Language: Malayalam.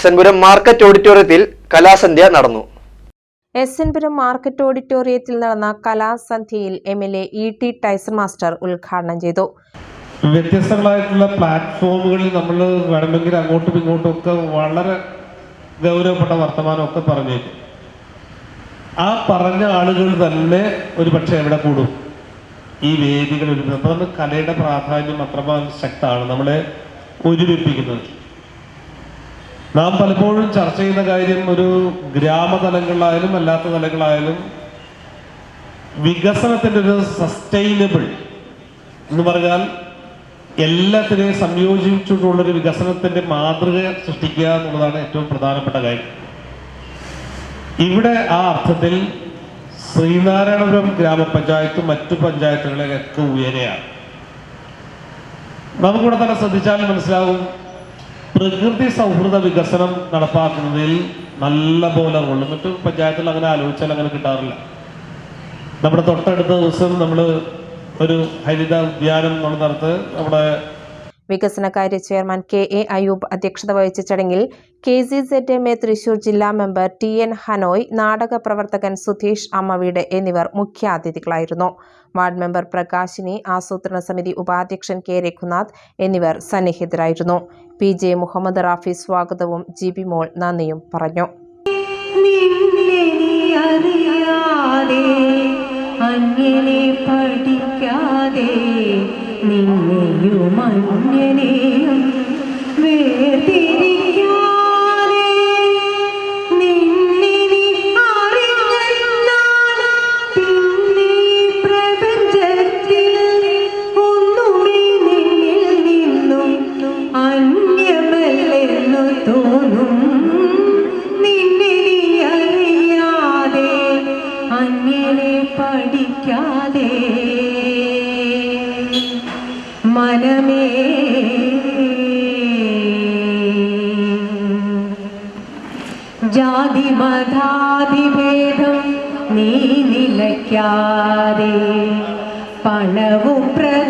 എസ് എൻപുരം മാർക്കറ്റ് ഓഡിറ്റോറിയത്തിൽ കലാസന്ധ്യ നടന്നു. എസ് എൻ പുരം മാർക്കറ്റ് ഓഡിറ്റോറിയത്തിൽ നടന്ന കലാസന്ധ്യയിൽ M L A E T Taison master ഉദ്ഘാടനം ചെയ്തു. വ്യത്യസ്തങ്ങളായിട്ടുള്ള പ്ലാറ്റ്ഫോമുകളിൽ നമ്മൾ വേണമെങ്കിൽ അങ്ങോട്ടും ഇങ്ങോട്ടും ഒക്കെ വളരെ ഗൗരവപ്പെട്ട വർത്തമാനമൊക്കെ പറഞ്ഞേക്കും. ആ പറഞ്ഞ ആളുകൾ തന്നെ ഒരു പക്ഷേ എവിടെ കൂടും? ഈ വേദികളിൽ. അപ്പോൾ നമ്മൾ കലയുടെ പ്രാധാന്യം അത്രമാത്രം ശക്തമാണ് നമ്മളെ ഒരുമിപ്പിക്കുന്നത്. നാം പലപ്പോഴും ചർച്ച ചെയ്യുന്ന കാര്യം ഒരു ഗ്രാമതലങ്ങളിലായാലും അല്ലാത്ത തലങ്ങളായാലും വികസനത്തിന്റെ ഒരു സസ്റ്റൈനബിൾ എന്ന് പറഞ്ഞാൽ എല്ലാത്തിനെയും സംയോജിപ്പിച്ചിട്ടുള്ളൊരു വികസനത്തിന്റെ മാതൃക സൃഷ്ടിക്കുക എന്നുള്ളതാണ് ഏറ്റവും പ്രധാനപ്പെട്ട കാര്യം. ഇവിടെ ആ അർത്ഥത്തിൽ ശ്രീനാരായണപുരം ഗ്രാമപഞ്ചായത്തും മറ്റു പഞ്ചായത്തുകളെയൊക്കെ ഉയരെയാണ് നമുക്കിവിടെ തന്നെ ശ്രദ്ധിച്ചാൽ മനസ്സിലാവും പ്രകൃതി സൗഹൃദ വികസനം നടപ്പാക്കുന്നതിൽ നല്ല പോലെ റോൾ എന്നിട്ട് പഞ്ചായത്തിൽ അങ്ങനെ ആലോചിച്ചാൽ അങ്ങനെ കിട്ടാറില്ല. നമ്മുടെ തൊട്ടടുത്ത ദിവസം നമ്മൾ ഒരു ഹരിത ഉദ്യാനം നമ്മൾ നടത്ത് നമ്മുടെ വികസനകാര്യ ചെയർമാൻ കെ എ അയൂബ് അധ്യക്ഷത വഹിച്ച ചടങ്ങിൽ K C set M A Thrissur ജില്ലാ മെമ്പർ ടി എൻ ഹനോയ് നാടക പ്രവർത്തകൻ സുധീഷ് അമ്മവീട് എന്നിവർ മുഖ്യാതിഥികളായിരുന്നു. വാർഡ് മെമ്പർ പ്രകാശിനി ആസൂത്രണ സമിതി ഉപാധ്യക്ഷൻ കെ രഘുനാഥ് എന്നിവർ സന്നിഹിതരായിരുന്നു. പി ജെ മുഹമ്മദ് റാഫി സ്വാഗതവും ജി ബി മോൾ നന്ദിയും പറഞ്ഞു. അങ്ങനെ പഠിക്കാതെ അറിയാതെ നിന്നെയും അന്യനെയും വേർതിരിക്കാതെ നിന്നെ നീ അറിഞ്ഞെന്നാൽ പിന്നെ പ്രപഞ്ചത്തിൽ ഒന്നുമേ നിന്നിൽ നിന്നും അന്യമല്ലെന്നു തോന്നും. നിന്നെ അറിയാതെ അന്യനെ പഠിക്കാതെ മനമേ. ജാതി മതാതിഭേദം നീ നിലയ്ക്കാതെ പണവും പ്രതാപവും